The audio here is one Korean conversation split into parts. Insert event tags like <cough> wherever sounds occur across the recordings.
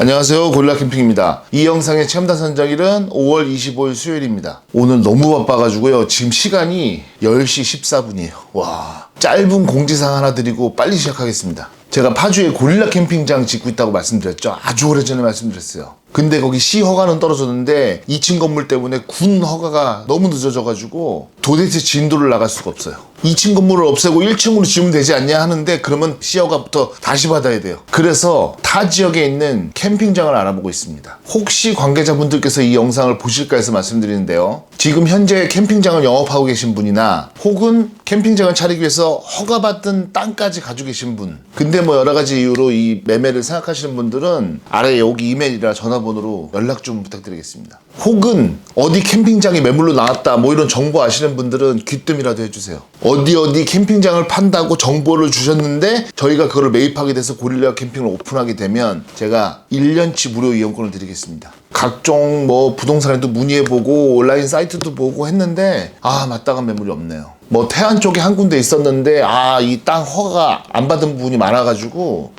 안녕하세요. 고릴라 캠핑입니다. 이 영상의 체험단 선정일은 5월 25일 수요일입니다. 오늘 너무 바빠가지고요. 지금 시간이 10시 14분이에요. 와 짧은 공지사항 하나 드리고 빨리 시작하겠습니다. 제가 파주에 고릴라 캠핑장 짓고 있다고 말씀드렸죠. 아주 오래전에 말씀드렸어요 근데 거기 시 허가는 떨어졌는데 2층 건물 때문에 군 허가가 너무 늦어져가지고 도대체 진도를 나갈 수가 없어요. 2층 건물을 없애고 1층으로 지으면 되지 않냐 하는데 그러면 시 허가부터 다시 받아야 돼요. 그래서 타 지역에 있는 캠핑장을 알아보고 있습니다. 혹시 관계자분들께서 이 영상을 보실까 해서 말씀드리는데요. 지금 현재 캠핑장을 영업하고 계신 분이나 혹은 캠핑장을 차리기 위해서 허가받은 땅까지 가지고 계신 분. 근데 뭐 여러 가지 이유로 이 매매를 생각하시는 분들은 아래 여기 이메일이나 전화 번호로 연락 좀 부탁드리겠습니다. 혹은 어디 캠핑장이 매물로 나왔다 뭐 이런 정보 아시는 분들은 귀뜸이라도 해주세요. 어디 어디 캠핑장을 판다고 정보를 주셨는데 저희가 그거를 매입하게 돼서 고릴라 캠핑을 오픈하게 되면 제가 1년치 무료 이용권을 드리겠습니다. 각종 뭐 부동산에도 문의해보고 온라인 사이트도 보고 했는데 아 마땅한 매물이 없네요. 뭐 태안 쪽에 한 군데 있었는데 아 이 땅 허가 안 받은 부분이 많아가지고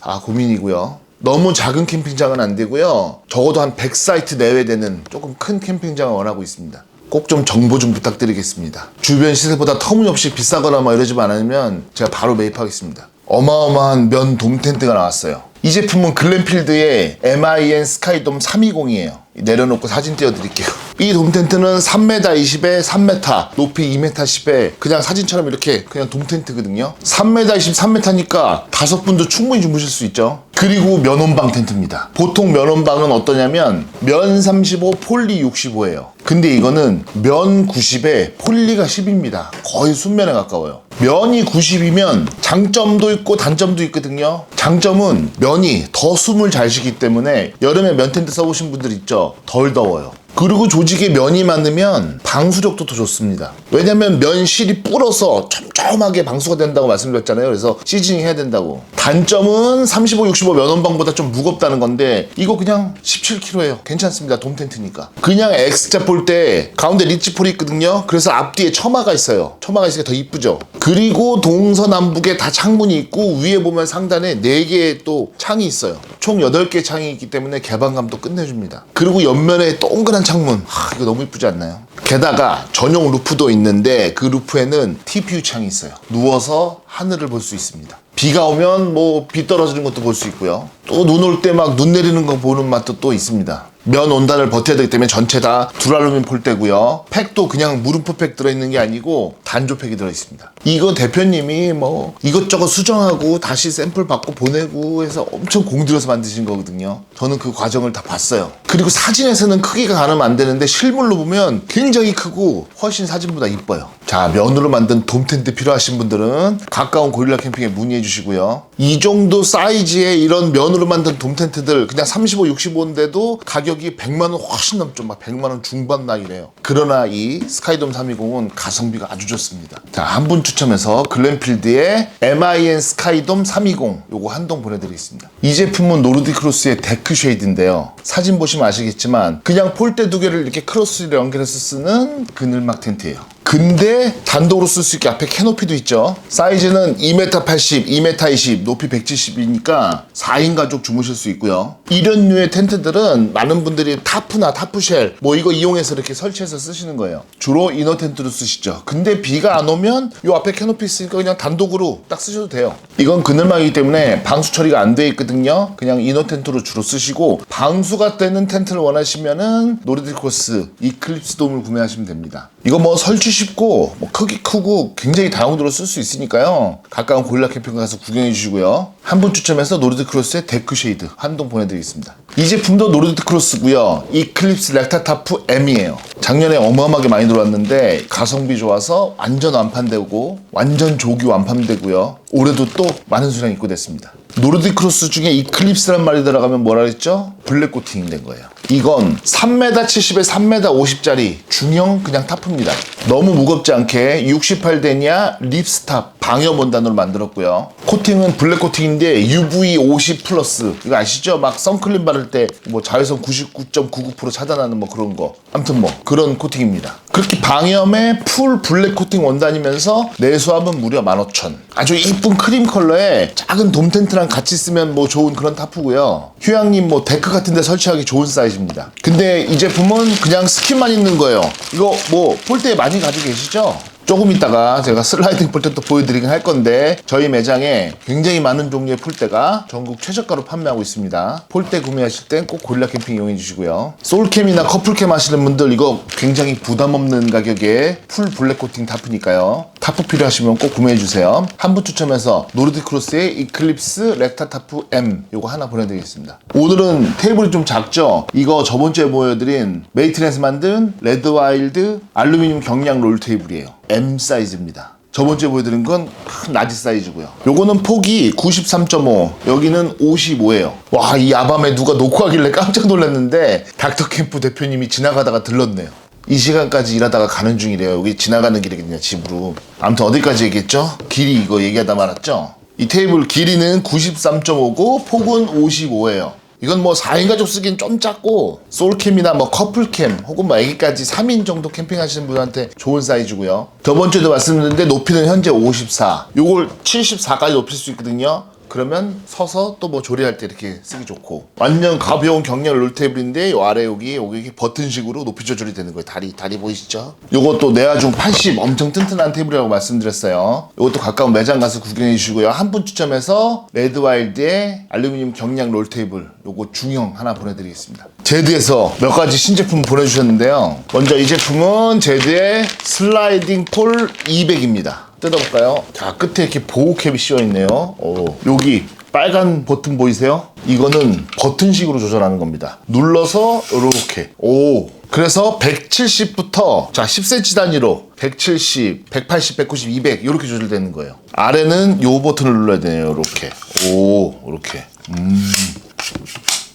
아 고민이고요 너무 작은 캠핑장은 안 되고요. 적어도 한 100사이트 내외 되는 조금 큰 캠핑장을 원하고 있습니다. 꼭 좀 정보 좀 부탁드리겠습니다. 주변 시세보다 터무니없이 비싸거나 뭐 이러지 않으면 제가 바로 매입하겠습니다. 어마어마한 면 돔 텐트가 나왔어요. 이 제품은 글램필드의 MIN 스카이돔 320이에요. 내려놓고 사진 띄워드릴게요. 이 돔 텐트는 3m 20에 3m 높이 2m 10에 그냥 사진처럼 이렇게 그냥 돔 텐트거든요. 3m 20 3m니까 다섯 분도 충분히 주무실 수 있죠 그리고 면원방 텐트입니다 보통 면원방은 어떠냐면 면 35 폴리 65예요 근데 이거는 면 90에 폴리가 10입니다 거의 순면에 가까워요 면이 90이면 장점도 있고 단점도 있거든요. 장점은 면이 더 숨을 잘 쉬기 때문에 여름에 면 텐트 써보신 분들 있죠? 덜 더워요. 그리고 조직에 면이 많으면 방수력도 더 좋습니다. 왜냐면 면실이 불어서 촘촘하게 방수가 된다고 말씀드렸잖아요. 그래서 시즈닝 해야 된다고. 단점은 35, 65 면원방보다 좀 무겁다는 건데 이거 그냥 17kg예요. 괜찮습니다. 돔 텐트니까. 그냥 X자 볼 때 가운데 리치폴이 있거든요. 그래서 앞뒤에 처마가 있어요. 처마가 있으니까 더 이쁘죠. 그리고 동서남북에 다 창문이 있고 위에 보면 상단에 4개의 또 창이 있어요. 총 8개 창이 있기 때문에 개방감도 끝내줍니다. 그리고 옆면에 동그란 창문. 하, 이거 너무 이쁘지 않나요? 게다가 전용 루프도 있는데 그 루프에는 TPU 창이 있어요. 누워서 하늘을 볼 수 있습니다. 비가 오면 뭐 비 떨어지는 것도 볼 수 있고요. 또 눈 올 때 막 눈 내리는 거 보는 맛도 또 있습니다. 면 온단을 버텨야 되기 때문에 전체 다 두랄루민 폴대고요. 팩도 그냥 물음표 팩 들어있는 게 아니고 단조 팩이 들어있습니다. 이거 대표님이 뭐 이것저것 수정하고 다시 샘플 받고 보내고 해서 엄청 공들여서 만드신 거거든요. 저는 그 과정을 다 봤어요. 그리고 사진에서는 크기가 가늠 안 되는데 실물로 보면 굉장히 크고 훨씬 사진보다 이뻐요. 자, 면으로 만든 돔 텐트 필요하신 분들은 가까운 고릴라 캠핑에 문의해 주시고요. 이 정도 사이즈의 이런 면으로 만든 돔 텐트들 그냥 35, 65인데도 가격 이 100만 원 훨씬 넘죠. 막 100만 원 중반 나이래요. 그러나 이 스카이돔 320은 가성비가 아주 좋습니다. 자, 한 분 추첨해서 글램필드의 MIN 스카이돔 320 요거 한 동 보내드리겠습니다. 이 제품은 노르디 크로스의 데크 쉐이드인데요. 사진 보시면 아시겠지만 그냥 폴대 두 개를 이렇게 크로스를 연결해서 쓰는 그늘막 텐트예요. 근데 단독으로 쓸 수 있게 앞에 캐노피도 있죠. 사이즈는 2m 80, 2m 20, 높이 170이니까 4인 가족 주무실 수 있고요. 이런 류의 텐트들은 많은 분들이 타프나 타프쉘 뭐 이거 이용해서 이렇게 설치해서 쓰시는 거예요. 주로 이너 텐트로 쓰시죠. 근데 비가 안 오면 요 앞에 캐노피 있으니까 그냥 단독으로 딱 쓰셔도 돼요. 이건 그늘막이기 때문에 방수 처리가 안 돼 있거든요. 그냥 이너 텐트로 주로 쓰시고 방수가 되는 텐트를 원하시면은 노르디코스 이클립스 돔을 구매하시면 됩니다. 이거 뭐 설치 쉽고 뭐 크기 크고 굉장히 다용도로 쓸 수 있으니까요. 가까운 고릴라 캠핑 가서 구경해 주시고요. 한 분 추첨해서 노르드 크로스의 데크 쉐이드 한동 보내드리겠습니다. 이 제품도 노르드 크로스고요. 이클립스 렉타타프 M이에요. 작년에 어마어마하게 많이 들어왔는데 가성비 좋아서 완전 완판되고 완전 조기 완판되고요. 올해도 또 많은 수량 입고됐습니다. 노르드 크로스 중에 이클립스란 말이 들어가면 뭐라 그랬죠? 블랙 코팅이 된 거예요. 이건 3m 70에 3m 50짜리 중형 그냥 타프입니다. 너무 무겁지 않게 68대냐 립스탑 방염 원단으로 만들었고요. 코팅은 블랙 코팅인데 UV 50 플러스 이거 아시죠? 막 선클림 바를 때 뭐 자외선 99.99% 차단하는 뭐 그런 거. 아무튼 뭐 그런 코팅입니다. 그렇게 방염의 풀 블랙 코팅 원단이면서 내수압은 무려 15,000. 아주 이쁜 크림 컬러에 작은 돔 텐트랑 같이 쓰면 뭐 좋은 그런 타프고요. 휴양림 뭐 데크 같은 데 설치하기 좋은 사이즈 입니다. 근데 이 제품은 그냥 스킨만 있는 거예요. 이거 뭐 폴대에 많이 가지고 계시죠? 조금 있다가 제가 슬라이딩 폴대 또 보여드리긴 할 건데 저희 매장에 굉장히 많은 종류의 폴대가 전국 최저가로 판매하고 있습니다. 폴대 구매하실 땐 꼭 고릴라 캠핑 이용해 주시고요. 솔캠이나 커플캠 하시는 분들 이거 굉장히 부담 없는 가격에 풀 블랙 코팅 타프니까요. 타프 필요하시면 꼭 구매해 주세요. 한 분 추첨해서 노르디 크로스의 이클립스 렉타 타프 M 요거 하나 보내드리겠습니다. 오늘은 테이블이 좀 작죠? 이거 저번 주에 보여드린 메이트넷에서 만든 레드 와일드 알루미늄 경량 롤 테이블이에요. M 사이즈입니다. 저번 주에 보여드린 건 큰 라지 사이즈고요. 요거는 폭이 93.5, 여기는 55예요. 와, 이 야밤에 누가 놓고 하길래 깜짝 놀랐는데 닥터 캠프 대표님이 지나가다가 들렀네요. 이 시간까지 일하다가 가는 중이래요. 여기 지나가는 길이거든요, 집으로. 아무튼 어디까지 얘기했죠? 길이 이거 얘기하다 말았죠? 이 테이블 길이는 93.5고 폭은 55예요. 이건 뭐 4인 가족 쓰기엔 좀 작고 솔캠이나 뭐 커플캠 혹은 뭐 애기까지 3인 정도 캠핑하시는 분한테 좋은 사이즈고요. 저번 주에도 말씀드렸는데 높이는 현재 54. 요걸 74까지 높일 수 있거든요. 그러면 서서 또 뭐 조리할 때 이렇게 쓰기 좋고. 완전 가벼운 경량 롤테이블인데 요 아래 여기 여기 버튼식으로 높이 조절이 되는 거예요. 다리 다리 보이시죠? 요것도 내화중 80 엄청 튼튼한 테이블이라고 말씀드렸어요. 요것도 가까운 매장 가서 구경해 주시고요. 한 분 추첨해서 레드와일드의 알루미늄 경량 롤테이블 요거 중형 하나 보내드리겠습니다. 제드에서 몇 가지 신제품 보내주셨는데요. 먼저 이 제품은 제드의 슬라이딩 폴 200입니다 뜯어볼까요? 자 끝에 이렇게 보호캡이 씌워 있네요. 오, 여기 빨간 버튼 보이세요? 이거는 버튼식으로 조절하는 겁니다. 눌러서 이렇게 오 그래서 170부터 자 10cm 단위로 170, 180, 190, 200 이렇게 조절되는 거예요. 아래는 요 버튼을 눌러야 되네요. 이렇게 오 이렇게 음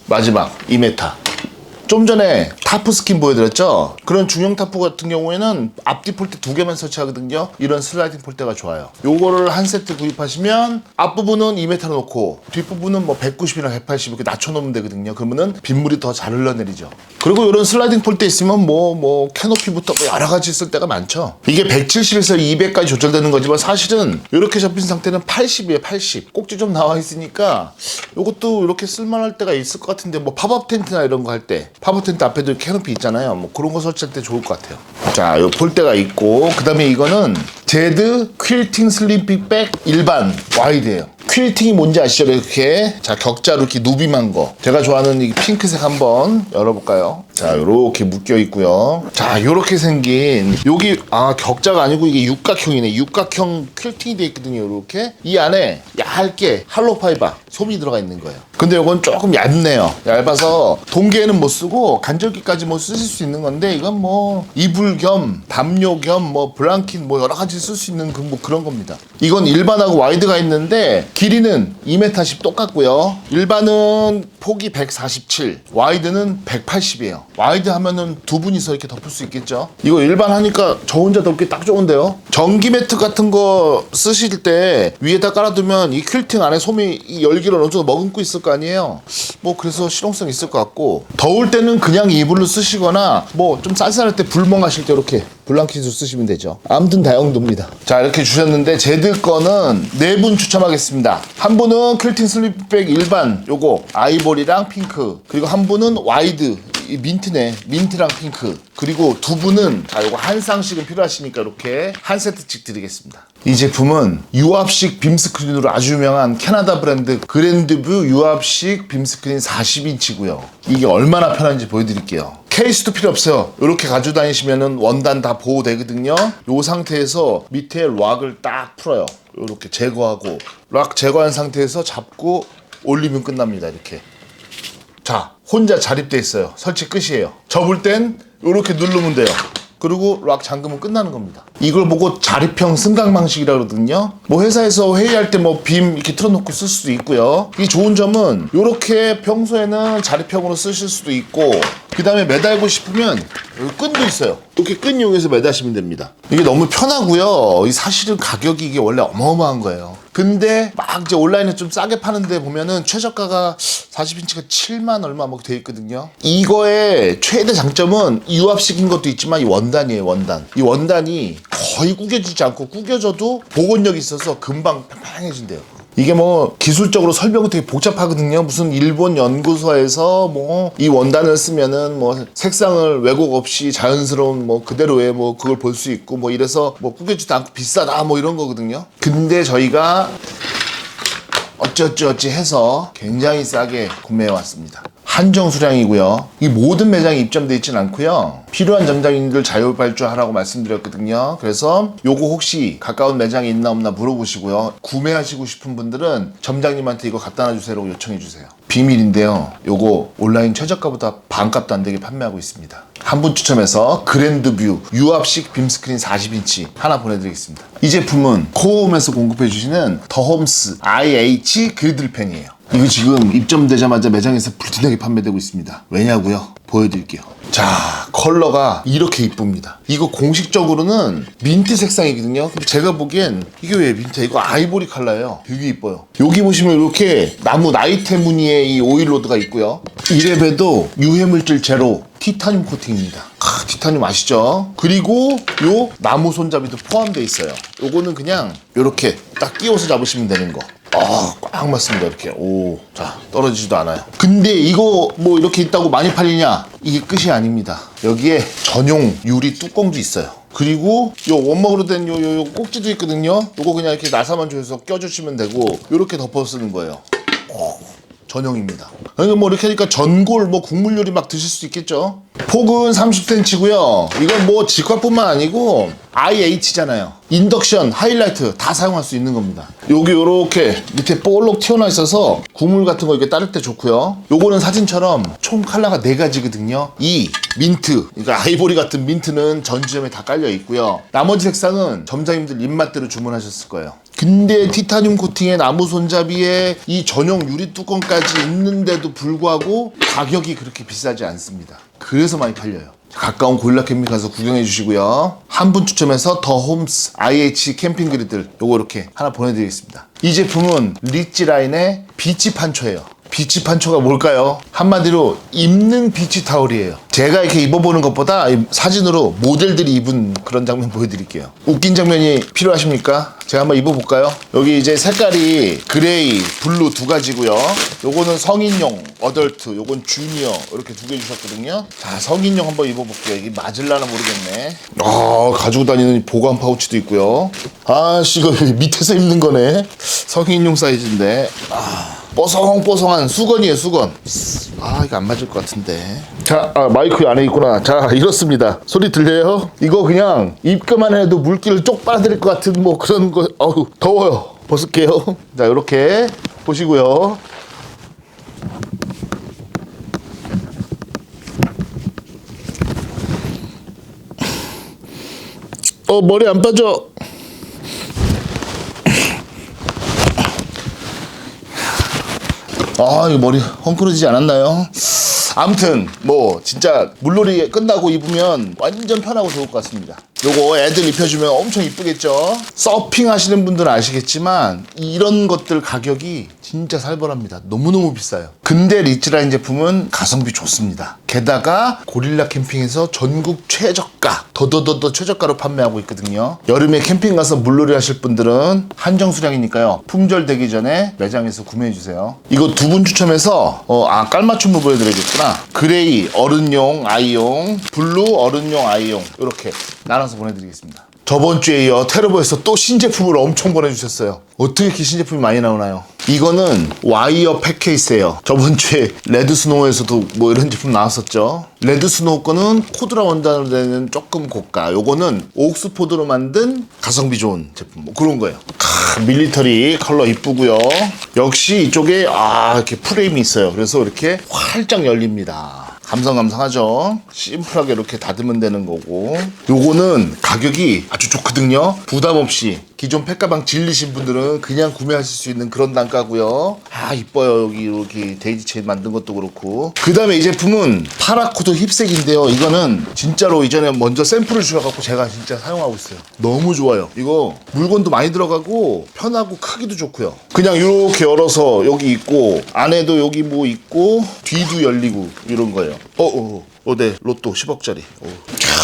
마지막 2m. 좀 전에 타프 스킨 보여드렸죠? 그런 중형 타프 같은 경우에는 앞뒤 폴대 두 개만 설치하거든요. 이런 슬라이딩 폴대가 좋아요. 요거를 한 세트 구입하시면 앞부분은 2m로 놓고 뒷부분은 뭐 190이나 180 이렇게 낮춰놓으면 되거든요. 그러면은 빗물이 더 잘 흘러내리죠. 그리고 이런 슬라이딩 폴대 있으면 뭐, 뭐, 캐노피부터 뭐 여러 가지 쓸 때가 많죠. 이게 170에서 200까지 조절되는 거지만 사실은 이렇게 접힌 상태는 80이에요, 80. 꼭지 좀 나와 있으니까 요것도 이렇게 쓸만할 때가 있을 것 같은데 뭐 팝업 텐트나 이런 거 할 때 팝업 텐트 앞에도 캐노피 있잖아요. 뭐 그런 거 설치할 때 좋을 것 같아요. 자, 요 폴대가 있고 그 다음에 이거는 제드 퀼팅 슬림핑 백 일반 와이드예요. 퀼팅이 뭔지 아시죠? 이렇게 자 격자로 이렇게 누빔한 거. 제가 좋아하는 이 핑크색 한번 열어볼까요? 자, 요렇게 묶여 있고요. 자, 요렇게 생긴 여기 아 격자가 아니고 이게 육각형이네. 육각형 퀼팅이 돼 있거든요. 요렇게 이 안에 얇게 할로 파이바 솜이 들어가 있는 거예요. 근데 요건 조금 얇네요. 얇아서 동계에는 못 쓰고 간절기까지 뭐 쓰실 수 있는 건데 이건 뭐 이불 겸 담요 겸 뭐 블랑킷 뭐 여러 가지 쓸 수 있는 그 뭐 그런 겁니다. 이건 일반하고 와이드가 있는데 길이는 2m10 똑같고요. 일반은 폭이 147, 와이드는 180이에요. 와이드 하면은 두 분이서 이렇게 덮을 수 있겠죠. 이거 일반 하니까 저 혼자 덮기 딱 좋은데요. 전기 매트 같은 거 쓰실 때 위에다 깔아두면 이 퀼팅 안에 솜이 이 열기를 어느 정도 머금고 있을 거 아니에요. 뭐 그래서 실용성 있을 것 같고 더울 때는 그냥 이불로 쓰시거나 뭐 좀 쌀쌀할 때 불멍 하실 때 이렇게 블랑킷으로 쓰시면 되죠. 아무튼 다용도입니다. 자 이렇게 주셨는데 제드 거는 네 분 추첨하겠습니다. 한 분은 퀼팅 슬립백 일반 요거 아이보리랑 핑크 그리고 한 분은 와이드 이 민트네 민트랑 핑크 그리고 두 분은 자 요거 한 쌍씩은 필요하시니까 이렇게 한 세트씩 드리겠습니다 이 제품은 유압식 빔스크린으로 아주 유명한 캐나다 브랜드 그랜드뷰 유압식 빔스크린 40인치고요 이게 얼마나 편한지 보여드릴게요 케이스도 필요 없어요 이렇게 가지고 다니시면은 원단 다 보호되거든요 요 상태에서 밑에 락을 딱 풀어요 이렇게 제거하고 락 제거한 상태에서 잡고 올리면 끝납니다 이렇게 자, 혼자 자립돼 있어요. 설치 끝이에요. 접을 땐 이렇게 누르면 돼요. 그리고 락 잠그면 끝나는 겁니다. 이걸 보고 자립형 승강 방식이라 그러거든요. 뭐 회사에서 회의할 때 뭐 빔 이렇게 틀어놓고 쓸 수도 있고요. 이 좋은 점은 이렇게 평소에는 자립형으로 쓰실 수도 있고 그 다음에 매달고 싶으면 여기 끈도 있어요. 이렇게 끈 이용해서 매다시면 됩니다. 이게 너무 편하고요. 이 사실은 가격이 이게 원래 어마어마한 거예요. 근데 막 이제 온라인에 좀 싸게 파는데 보면은 최저가가 40인치가 7만 얼마 뭐 돼 있거든요. 이거의 최대 장점은 유압식인 것도 있지만 이 원단이에요, 원단. 이 원단이 거의 구겨지지 않고 구겨져도 복원력이 있어서 금방 팽팽해진대요. 이게 뭐 기술적으로 설명이 되게 복잡하거든요. 무슨 일본 연구소에서 뭐 이 원단을 쓰면은 뭐 색상을 왜곡 없이 자연스러운 뭐 그대로의 뭐 그걸 볼 수 있고 뭐 이래서 뭐 구겨지도 않고 비싸다 뭐 이런 거거든요. 근데 저희가 어찌어찌어찌 해서 굉장히 싸게 구매해 왔습니다. 한정 수량이고요. 이 모든 매장에 입점돼 있진 않고요. 필요한 점장님들 자율 발주하라고 말씀드렸거든요. 그래서 요거 혹시 가까운 매장에 있나 없나 물어보시고요. 구매하시고 싶은 분들은 점장님한테 이거 갖다 놔주세요라고 요청해 주세요. 비밀인데요. 요거 온라인 최저가보다 반값도 안 되게 판매하고 있습니다. 한 분 추첨해서 그랜드뷰 유압식 빔스크린 40인치 하나 보내드리겠습니다. 이 제품은 코홈에서 공급해 주시는 더홈스 IH 그리들펜이에요. 이거 지금 입점되자마자 매장에서 불티나게 판매되고 있습니다. 왜냐고요? 보여드릴게요. 자, 컬러가 이렇게 이쁩니다. 이거 공식적으로는 민트 색상이거든요. 근데 제가 보기엔 이게 왜 민트야? 이거 아이보리 컬러예요. 되게 이뻐요. 여기 보시면 이렇게 나무 나이테 무늬의 이 오일로드가 있고요. 이랩에도 유해물질 제로 티타늄 코팅입니다. 아, 티타늄 아시죠? 그리고 요 나무 손잡이도 포함되어 있어요. 요거는 그냥 이렇게 딱 끼워서 잡으시면 되는 거. 아, 꽉 맞습니다. 이렇게. 오, 자, 떨어지지도 않아요. 근데 이거 뭐 이렇게 있다고 많이 팔리냐? 이게 끝이 아닙니다. 여기에 전용 유리 뚜껑도 있어요. 그리고 요 원목으로 된 요 요 꼭지도 있거든요. 요거 그냥 이렇게 나사만 조여서 껴주시면 되고 요렇게 덮어 쓰는 거예요. 전용입니다. 그러니까 뭐 이렇게 하니까 전골 뭐 국물 요리 막 드실 수 있겠죠. 폭은 30cm고요. 이건 뭐 직화뿐만 아니고 IH잖아요. 인덕션, 하이라이트 다 사용할 수 있는 겁니다. 여기 요렇게 밑에 볼록 튀어나와 있어서 국물 같은 거 이렇게 따를 때 좋고요. 요거는 사진처럼 총 컬러가 네 가지거든요. 이 민트, 그러니까 아이보리 같은 민트는 전지점에 다 깔려 있고요. 나머지 색상은 점장님들 입맛대로 주문하셨을 거예요. 근데 티타늄 코팅의 나무 손잡이에 이 전용 유리 뚜껑까지 있는데도 불구하고 가격이 그렇게 비싸지 않습니다. 그래서 많이 팔려요. 가까운 고릴라 캠핑 가서 구경해 주시고요. 한 분 추첨해서 더 홈스 IH 캠핑 그리들 요거 이렇게 하나 보내드리겠습니다. 이 제품은 리치 라인의 비치 판초예요. 비치 판초가 뭘까요? 한마디로 입는 비치 타올이에요. 제가 이렇게 입어보는 것보다 이 사진으로 모델들이 입은 그런 장면 보여드릴게요. 웃긴 장면이 필요하십니까? 제가 한번 입어볼까요? 여기 이제 색깔이 그레이, 블루 두 가지고요. 요거는 성인용, 어덜트, 요건 주니어 이렇게 두 개 주셨거든요. 자, 성인용 한번 입어볼게요. 이게 맞을라나 모르겠네. 아, 가지고 다니는 보관 파우치도 있고요. 아씨, 이거 <laughs> 밑에서 입는 거네. 성인용 사이즈인데. 아. 뽀송뽀송한 수건이에요 수건. 아 이거 안 맞을 것 같은데. 자 아, 마이크 안에 있구나. 자 이렇습니다. 소리 들려요? 이거 그냥 입기만 해도 물기를 쪽 빨아들일 것 같은 뭐 그런 거 어우 더워요. 벗을게요. <laughs> 자 이렇게 보시고요. 어 머리 안 빠져 아, 이거 머리 헝클어지지 않았나요? 아무튼 뭐 진짜 물놀이 끝나고 입으면 완전 편하고 좋을 것 같습니다. 요거 애들 입혀주면 엄청 이쁘겠죠? 서핑 하시는 분들은 아시겠지만 이런 것들 가격이 진짜 살벌합니다. 너무너무 비싸요. 근데 리츠라인 제품은 가성비 좋습니다. 게다가 고릴라 캠핑에서 전국 최저가, 더더더더 최저가로 판매하고 있거든요. 여름에 캠핑 가서 물놀이 하실 분들은 한정 수량이니까요. 품절 되기 전에 매장에서 구매해 주세요. 이거 두 분 추첨해서 어, 아 깔맞춤을 보여드려야겠구나. 그레이 어른용 아이용, 블루 어른용 아이용 이렇게 나눠서 보내드리겠습니다. 저번 주에 이어 테러버에서 또 신제품을 엄청 보내주셨어요. 어떻게 이렇게 신제품이 많이 나오나요? 이거는 와이어 팩케이스예요. 저번 주에 레드스노우에서도 뭐 이런 제품 나왔었죠. 레드스노우 거는 코드라 원단으로 되는 조금 고가. 요거는 옥스포드로 만든 가성비 좋은 제품. 뭐 그런 거예요. 크, 밀리터리 컬러 이쁘고요. 역시 이쪽에 아 이렇게 프레임이 있어요. 그래서 이렇게 활짝 열립니다. 감성감성하죠. 심플하게 이렇게 닫으면 되는 거고. 요거는 가격이 아주 좋거든요. 부담 없이 기존 팩가방 질리신 분들은 그냥 구매하실 수 있는 그런 단가고요. 아 이뻐요 여기 이렇게 데이지 체인 만든 것도 그렇고. 그 다음에 이 제품은 파라코드 힙색인데요. 이거는 진짜로 이전에 먼저 샘플을 주셔갖고 제가 진짜 사용하고 있어요. 너무 좋아요. 이거 물건도 많이 들어가고 편하고 크기도 좋고요. 그냥 이렇게 열어서 여기 있고 안에도 여기 뭐 있고 뒤도 열리고 이런 거예요. 어, 어, 어, 네, 로또 10억짜리. 어.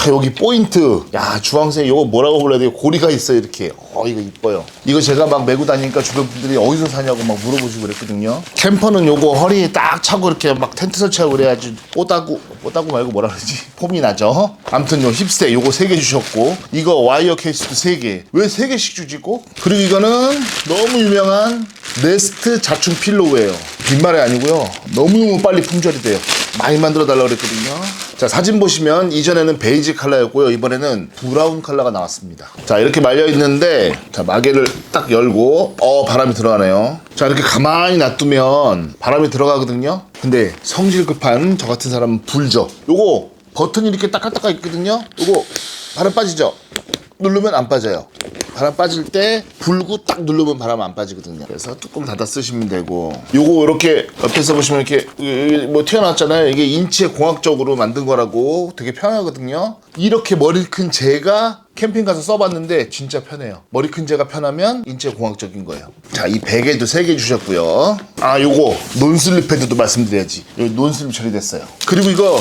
캬, 여기 포인트. 야, 주황색 이거 뭐라고 불러야 돼요? 고리가 있어요, 이렇게. 어, 이거 이뻐요. 이거 제가 막 메고 다니니까 주변 분들이 어디서 사냐고 막 물어보시고 그랬거든요. 캠퍼는 요거 허리에 딱 차고 이렇게 막 텐트 설치하고 그래야지 뽀다구, 뽀다구 말고 뭐라 그러지? 폼이 나죠? 아무튼 요 힙스테 요거 세개 주셨고, 이거 와이어 케이스도 세 개. 왜세 개씩 주지 고? 그리고 이거는 너무 유명한 네스트 자충 필로우예요. 빈말이 아니고요. 너무너무 빨리 품절이 돼요. 많이 만들어 달라고 그랬거든요. 자, 사진 보시면 이전에는 베이지 컬러였고요. 이번에는 브라운 컬러가 나왔습니다. 자, 이렇게 말려 있는데 자, 마개를 딱 열고 어, 바람이 들어가네요. 자, 이렇게 가만히 놔두면 바람이 들어가거든요. 근데 성질 급한 저 같은 사람은 불죠. 요거 버튼이 이렇게 딱딱딱 있거든요. 요거 바람 빠지죠? 누르면 안 빠져요. 바람 빠질 때 불고 딱 누르면 바람 안 빠지거든요. 그래서 뚜껑 닫아 쓰시면 되고 요거 이렇게 옆에서 보시면 이렇게 뭐 튀어나왔잖아요. 이게 인체 공학적으로 만든 거라고 되게 편하거든요. 이렇게 머리 큰 제가 캠핑 가서 써봤는데 진짜 편해요. 머리 큰 제가 편하면 인체 공학적인 거예요. 자, 이 베개도 세개 주셨고요. 아, 요거 논슬립 패드도 말씀드려야지. 논슬립 처리됐어요. 그리고 이거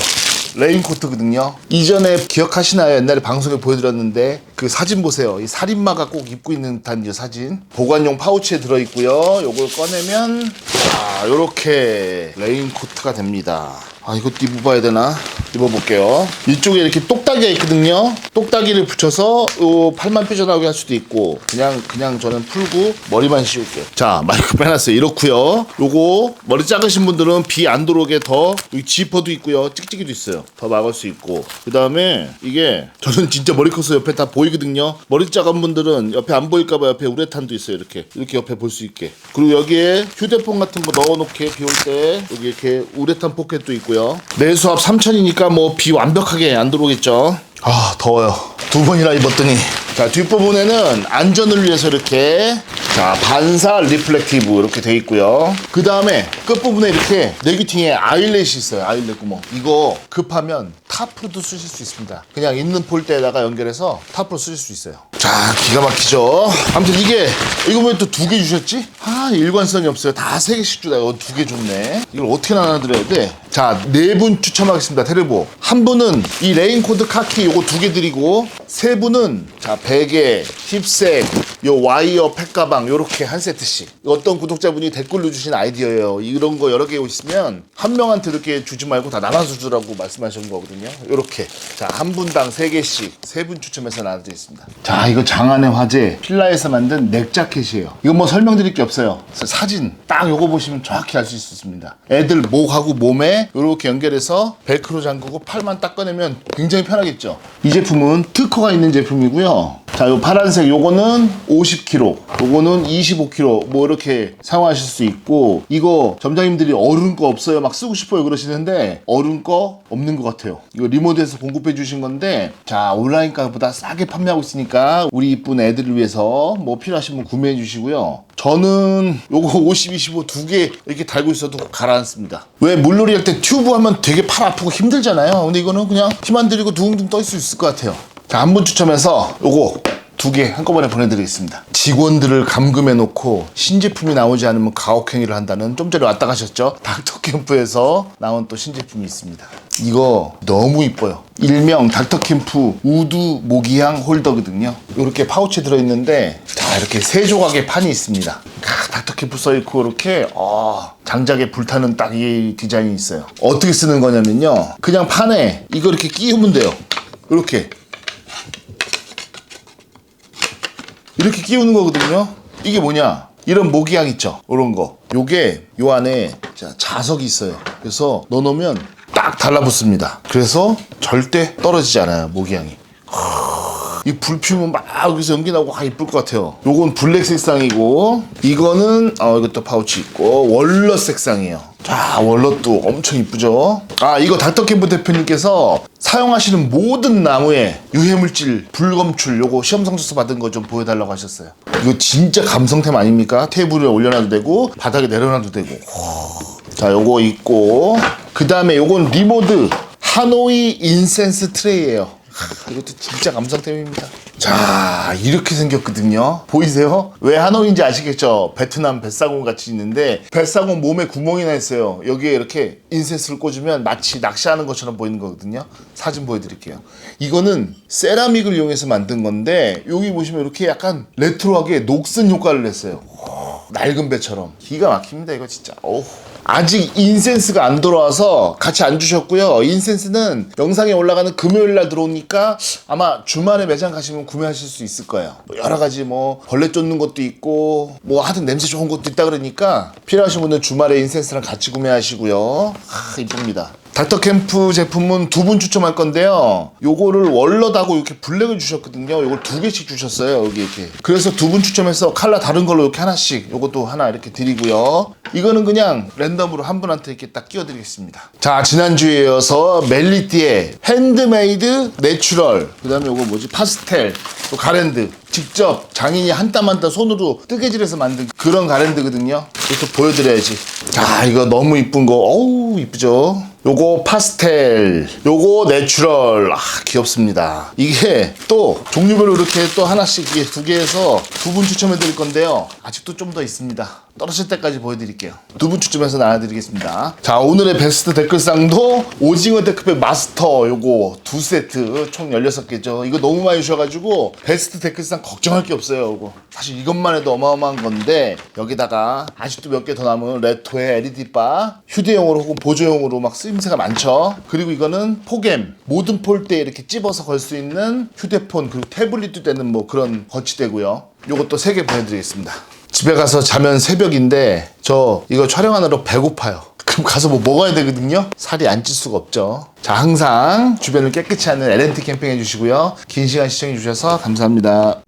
레인코트거든요. 이전에 기억하시나요? 옛날에 방송에 보여드렸는데 그 사진 보세요. 이 살인마가 꼭 입고 있는 듯한 이 사진. 보관용 파우치에 들어있고요. 요걸 꺼내면 자, 요렇게 레인코트가 됩니다. 아, 이것도 입어봐야 되나? 입어볼게요. 이쪽에 이렇게 똑딱이가 있거든요. 똑딱이를 붙여서 요 팔만 삐져나오게 할 수도 있고 그냥 그냥 저는 풀고 머리만 씌울게요. 자, 마이크 빼놨어요. 이렇고요. 요거 머리 작으신 분들은 비 안 들어오게 더 여기 지퍼도 있고요. 찍찍이도 있어요. 더 막을 수 있고. 그 다음에 이게 저는 진짜 머리 커서 옆에 다 보이거든요. 머리 작은 분들은 옆에 안 보일까봐 옆에 우레탄도 있어요. 이렇게 이렇게 옆에 볼 수 있게. 그리고 여기에 휴대폰 같은 거 넣어놓게 비올 때 여기 이렇게 우레탄 포켓도 있고요. 내수압 3000이니까 뭐 비 완벽하게 안 들어오겠죠. 아 더워요. 두 번이나 입었더니 자 뒷부분에는 안전을 위해서 이렇게 자 반사 리플렉티브 이렇게 돼 있고요. 그 다음에 끝부분에 이렇게 네기팅에 아일렛이 있어요. 아일렛 구멍. 이거 급하면 탑으로도 쓰실 수 있습니다. 그냥 있는 폴대에다가 연결해서 탑으로 쓰실 수 있어요. 자 기가 막히죠. 아무튼 이게 이거 왜 또 두 개 주셨지? 아 일관성이 없어요. 다 세 개씩 주다. 이거 두 개 줬네. 이걸 어떻게 나눠드려야 돼? 자 네 분 추첨하겠습니다. 테르보. 한 분은 이 레인코드 카키 요거 두 개 드리고 세 분은 자 베개, 힙색, 요 와이어 팩가방 요렇게 한 세트씩. 어떤 구독자분이 댓글로 주신 아이디어예요. 이런 거 여러 개 있으면 한 명한테 이렇게 주지 말고 다 나눠서 주라고 말씀하신 거거든요. 요렇게. 자 한 분당 세 개씩 세 분 추첨해서 나눠드리겠습니다. 자 이거 장안의 화제. 필라에서 만든 넥 자켓이에요. 이거 뭐 설명드릴 게 없어요. 사진 딱 요거 보시면 정확히 알 수 있습니다. 애들 목하고 몸에 요렇게 연결해서 벨크로 잠그고 팔만 딱 꺼내면 굉장히 편하겠죠? 이 제품은 특허가 있는 제품이고요 자, 요 파란색 요거는 50kg, 요거는 25kg 뭐 이렇게 사용하실 수 있고 이거 점장님들이 어른 거 없어요 막 쓰고 싶어요 그러시는데 어른 거 없는 것 같아요. 이거 리모드에서 공급해 주신 건데 자 온라인 가보다 싸게 판매하고 있으니까 우리 이쁜 애들을 위해서 뭐 필요하신 분 구매해 주시고요. 저는 요거 50, 25 두 개 이렇게 달고 있어도 가라앉습니다. 왜 물놀이 할 때 튜브 하면 되게 팔 아프고 힘들잖아요. 근데 이거는 그냥 힘 안 들이고 둥둥 떠 있을 수 있을 것 같아요. 자, 한분 추첨해서 요거 두 개 한꺼번에 보내드리겠습니다. 직원들을 감금해 놓고 신제품이 나오지 않으면 가혹행위를 한다는 좀 전에 왔다 가셨죠? <laughs> 닥터캠프에서 나온 또 신제품이 있습니다. 이거 너무 이뻐요. 일명 닥터캠프 우드 모기향 홀더거든요. 이렇게 파우치에 들어있는데 자 이렇게 세 조각의 판이 있습니다. 아, 닥터캠프 써있고 이렇게 아, 장작에 불타는 딱 이 디자인이 있어요. 어떻게 쓰는 거냐면요. 그냥 판에 이거 이렇게 끼우면 돼요. 이렇게 이렇게 끼우는 거거든요. 이게 뭐냐? 이런 모기향 있죠? 이런 거. 요게 요 안에 자, 자석이 있어요. 그래서 넣어놓으면 딱 달라붙습니다. 그래서 절대 떨어지지 않아요. 모기향이. 이 불 피우면 막 여기서 연기 나고 아 이쁠 것 같아요. 요건 블랙 색상이고 이거는 어 이것도 파우치 있고 월넛 색상이에요. 자 월넛도 엄청 이쁘죠. 아 이거 닥터캠프 대표님께서 사용하시는 모든 나무에 유해물질 불검출 요거 시험 성적서 받은 거 좀 보여달라고 하셨어요. 이거 진짜 감성템 아닙니까? 테이블에 올려놔도 되고 바닥에 내려놔도 되고. 자 요거 있고 그 다음에 요건 리모드 하노이 인센스 트레이예요. 하, 이것도 진짜 감성템입니다. 자 이렇게 생겼거든요. 보이세요? 왜 하노이인지 아시겠죠? 베트남 뱃사공 같이 있는데 뱃사공 몸에 구멍이 나 있어요. 여기에 이렇게 인센스를 꽂으면 마치 낚시하는 것처럼 보이는 거거든요. 사진 보여드릴게요. 이거는 세라믹을 이용해서 만든 건데 여기 보시면 이렇게 약간 레트로하게 녹슨 효과를 냈어요. 낡은 배처럼 기가 막힙니다 이거 진짜 어우. 아직 인센스가 안 들어와서 같이 안 주셨고요 인센스는 영상에 올라가는 금요일 날 들어오니까 아마 주말에 매장 가시면 구매하실 수 있을 거예요 뭐 여러 가지 뭐 벌레 쫓는 것도 있고 뭐 하여튼 냄새 좋은 것도 있다 그러니까 필요하신 분들 주말에 인센스랑 같이 구매하시고요 하 이쁩니다 닥터캠프 제품은 두 분 추첨할 건데요. 요거를 월넛하고 이렇게 블랙을 주셨거든요. 요걸 두 개씩 주셨어요. 여기 이렇게. 그래서 두 분 추첨해서 칼라 다른 걸로 이렇게 하나씩 요것도 하나 이렇게 드리고요. 이거는 그냥 랜덤 으로 한 분한테 이렇게 딱 끼워드리겠습니다. 자, 지난주에 이어서 멜리띠의 핸드메이드 내추럴. 그 다음에 요거 뭐지? 파스텔. 또 가랜드. 직접 장인이 한 땀 한 땀 손으로 뜨개질해서 만든 그런 가랜드거든요. 이것도 보여드려야지. 자, 이거 너무 이쁜 거. 어우, 이쁘죠? 요거 파스텔, 요거 내추럴. 아, 귀엽습니다. 이게 또 종류별로 이렇게 또 하나씩 두 개에서 두 분 추첨해 드릴 건데요. 아직도 좀 더 있습니다. 떨어질 때까지 보여드릴게요. 두 분 추첨해서 나눠드리겠습니다. 자, 오늘의 베스트 댓글상도 오징어 데크백 마스터 요거 두 세트 총 16개죠. 이거 너무 많이 주셔가지고 베스트 댓글상 걱정할 게 없어요. 요거. 사실 이것만 해도 어마어마한 건데 여기다가 아직도 몇 개 더 남은 레토의 LED바 휴대용으로 혹은 보조용으로 막 쓰임새가 많죠. 그리고 이거는 포겜 모든 폴대에 이렇게 찝어서 걸 수 있는 휴대폰 그리고 태블릿도 되는 뭐 그런 거치대고요. 요것도 세개 보내드리겠습니다. 집에 가서 자면 새벽인데 저 이거 촬영하느라 배고파요. <laughs> 그럼 가서 뭐 먹어야 되거든요. 살이 안 찔 수가 없죠. 자 항상 주변을 깨끗이 하는 LNT 캠핑 해주시고요. 긴 시간 시청해 주셔서 감사합니다.